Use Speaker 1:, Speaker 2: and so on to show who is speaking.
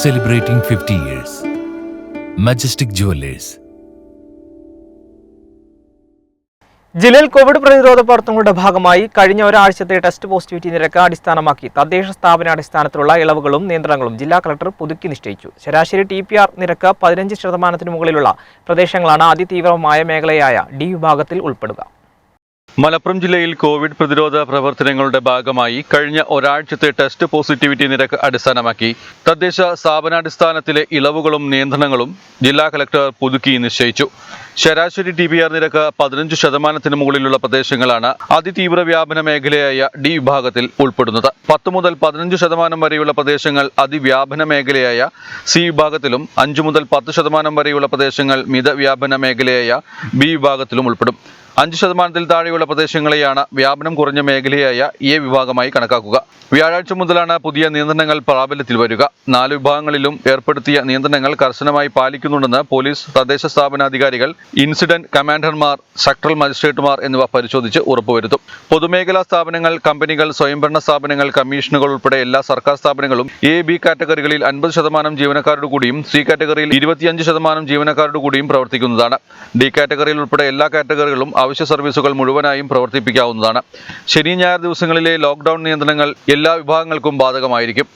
Speaker 1: celebrating 50 years. Majestic Jewelers.
Speaker 2: ജില്ലയിൽ Covid പ്രതിരോധ പ്രവർത്തനങ്ങളുടെ ഭാഗമായി കഴിഞ്ഞ ഒരാഴ്ചത്തെ ടെസ്റ്റ് പോസിറ്റിവിറ്റി നിരക്ക് അടിസ്ഥാനമാക്കി തദ്ദേശ സ്ഥാപന അടിസ്ഥാനത്തിലുള്ള ഇളവുകളും നിയന്ത്രണങ്ങളും ജില്ലാ കളക്ടർ പുതുക്കി നിശ്ചയിച്ചു ശരാശരി ടി പി ആർ നിരക്ക് പതിനഞ്ച് ശതമാനത്തിന് മുകളിലുള്ള പ്രദേശങ്ങളാണ് അതിതീവ്രമായ മേഖലയായ ഡി വിഭാഗത്തിൽ ഉൾപ്പെടുക
Speaker 3: മലപ്പുറം ജില്ലയിൽ കോവിഡ് പ്രതിരോധ പ്രവർത്തനങ്ങളുടെ ഭാഗമായി കഴിഞ്ഞ ഒരാഴ്ചത്തെ ടെസ്റ്റ് പോസിറ്റിവിറ്റി നിരക്ക് അടിസ്ഥാനമാക്കി തദ്ദേശ സ്ഥാപനാടിസ്ഥാനത്തിലെ ഇളവുകളും നിയന്ത്രണങ്ങളും ജില്ലാ കലക്ടർ പുതുക്കി നിശ്ചയിച്ചു. ശരാശരി ടി ബി ആർ നിരക്ക് പതിനഞ്ച് ശതമാനത്തിന് മുകളിലുള്ള പ്രദേശങ്ങളാണ് അതിതീവ്ര വ്യാപന മേഖലയായ ഡി വിഭാഗത്തിൽ ഉൾപ്പെടുന്നത്. പത്ത് മുതൽ പതിനഞ്ച് ശതമാനം വരെയുള്ള പ്രദേശങ്ങൾ അതിവ്യാപന മേഖലയായ സി വിഭാഗത്തിലും അഞ്ച് മുതൽ പത്ത് ശതമാനം വരെയുള്ള പ്രദേശങ്ങൾ മിതവ്യാപന മേഖലയായ ബി വിഭാഗത്തിലും ഉൾപ്പെടും. അഞ്ച് ശതമാനത്തിൽ താഴെയുള്ള പ്രദേശങ്ങളെയാണ് വ്യാപനം കുറഞ്ഞ മേഖലയായ എ വിഭാഗമായി കണക്കാക്കുക. വ്യാഴാഴ്ച മുതലാണ് പുതിയ നിയന്ത്രണങ്ങൾ പ്രാബല്യത്തിൽ വരിക. നാല് വിഭാഗങ്ങളിലും ഏർപ്പെടുത്തിയ നിയന്ത്രണങ്ങൾ കർശനമായി പാലിക്കുന്നുണ്ടെന്ന് പോലീസ് തദ്ദേശ സ്ഥാപനാധികാരികൾ ഇൻസിഡന്റ് കമാൻഡർമാർ സെക്ടറൽ മജിസ്ട്രേറ്റുമാർ എന്നിവ പരിശോധിച്ച് ഉറപ്പുവരുത്തും. പൊതുമേഖലാ സ്ഥാപനങ്ങൾ കമ്പനികൾ സ്വയംഭരണ സ്ഥാപനങ്ങൾ കമ്മീഷനുകൾ ഉൾപ്പെടെ എല്ലാ സർക്കാർ സ്ഥാപനങ്ങളും എ ബി കാറ്റഗറികളിൽ അൻപത് ശതമാനം ജീവനക്കാരുടെ കൂടിയും സി കാറ്റഗറിയിൽ ഇരുപത്തിയഞ്ച് ശതമാനം ജീവനക്കാരുടെ കൂടിയും പ്രവർത്തിക്കുന്നതാണ്. ഡി കാറ്റഗറിയിൽ ഉൾപ്പെടെ എല്ലാ കാറ്റഗറികളും അവശ്യ സർവീസുകൾ മുഴുവനായും പ്രവർത്തിപ്പിക്കാവുന്നതാണ്. ശനി ഞായർ ദിവസങ്ങളിലെ ലോക്ക്ഡൌൺ നിയന്ത്രണങ്ങൾ എല്ലാ വിഭാഗങ്ങൾക്കും ബാധകമായിരിക്കും.